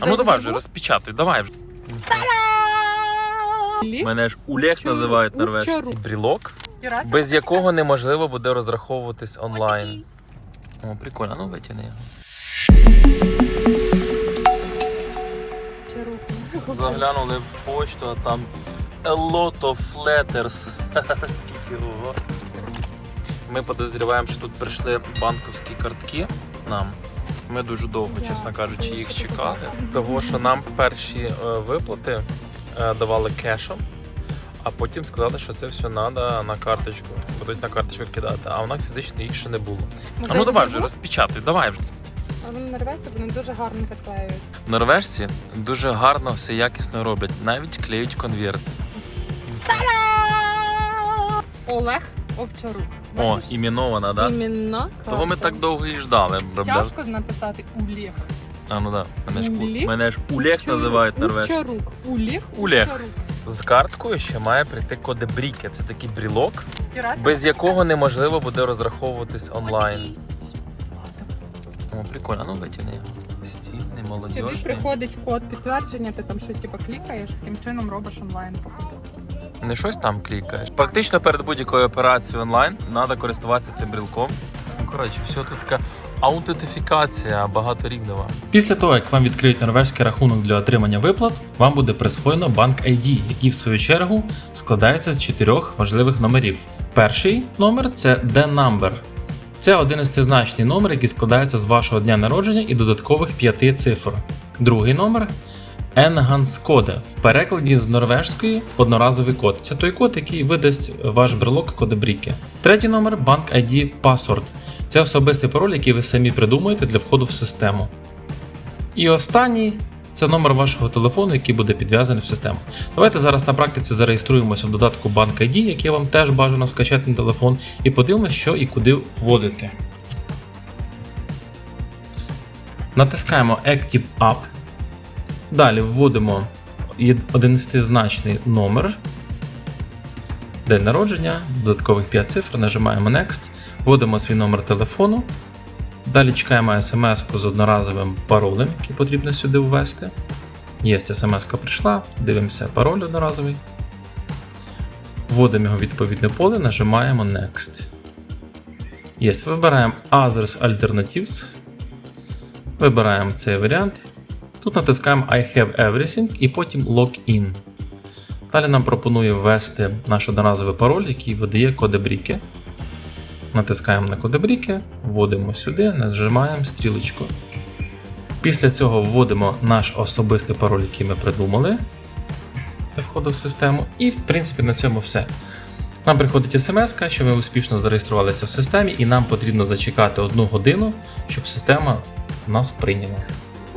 А ну давай вже розпечатай, давай вже. Мене ж Олег називають норвежці. Брілок, без якого неможливо буде розраховуватись онлайн. О, прикольно, ну витягни його. Заглянули в почту, а там a lot of letters. Скільки ого. Ми підозріваємо, що тут прийшли банківські картки нам. Ми дуже довго, чесно кажучи, їх чекали. Того, що нам перші е, виплати е, давали кешом, а потім сказали, що це все треба на карточку. Будуть на карточку кидати, а в нас фізично їх ще не було. А ну давай вже розпечатай, давай вже. А вони нарветься, вони дуже гарно заклеюють. Норвежці дуже гарно все якісно роблять, навіть клеють конверт. Олег Овчарук. О, іменована, да? Іменно. Того ми так довго і ждали. Тяжко написати Улег. А ну да. Мене ж, Улег? мене ж Олег називають норвежці. Олег. Овчарук. З карткою ще має прийти кодебріке. Це такий брілок, без якого неможливо буде розраховуватись онлайн. О, прикольно, ну витягни його. Стільний, Сюди приходить код підтвердження, ти там щось типу клікаєш, таким чином робиш онлайн покупку. Не щось там клікаєш. Практично перед будь-якою операцією онлайн треба користуватися цим брілком. Ну, коротше, все тут така аутентифікація багаторівнева. Після того, як вам відкриють норвезький рахунок для отримання виплат, вам буде присвоєно банк ID, який в свою чергу складається з чотирьох важливих номерів. Перший номер це D-Number. Це 11-значний номер, який складається з вашого дня народження і додаткових п'яти цифр. Другий номер Enhanskoде. В перекладі з норвежської одноразовий код. Це той код, який видасть ваш брелок кодебріки. Третій номер Bank ID Password. Це особистий пароль, який ви самі придумаєте для входу в систему. І останній це номер вашого телефону, який буде підв'язаний в систему. Давайте зараз на практиці зареєструємося в додатку Bank ID, який вам теж бажано скачати на телефон, і подивимося, що і куди вводити. Натискаємо Active App. Далі вводимо 11-значний номер, день народження, додаткових 5 цифр, нажимаємо Next, вводимо свій номер телефону. Далі чекаємо смс з одноразовим паролем, який потрібно сюди ввести. Є смс прийшла, дивимося пароль одноразовий. Вводимо його в відповідне поле, нажимаємо Next. Є, вибираємо Others Alternatives. Вибираємо цей варіант. Тут натискаємо I have everything і потім Login. Далі нам пропонує ввести наш одноразовий пароль, який видає кодебріки. Натискаємо на кодебріки, вводимо сюди, нажимаємо стрілочку. Після цього вводимо наш особистий пароль, який ми придумали для входу в систему. І, в принципі, на цьому все. Нам приходить смс, що ми успішно зареєструвалися в системі, і нам потрібно зачекати одну годину, щоб система нас прийняла.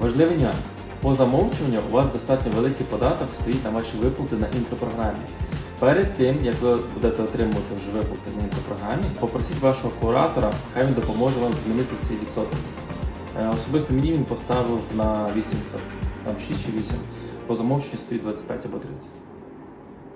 Важливий нюанс. По замовчуванню у вас достатньо великий податок стоїть на ваші виплати на інтропрограмі. Перед тим, як ви будете отримувати вже виплати на інтропрограмі, попросіть вашого куратора, хай він допоможе вам змінити цей відсоток. Е, Особисто мені він поставив на 8%, там 6 чи 8, по замовченню стоїть 25 або 30.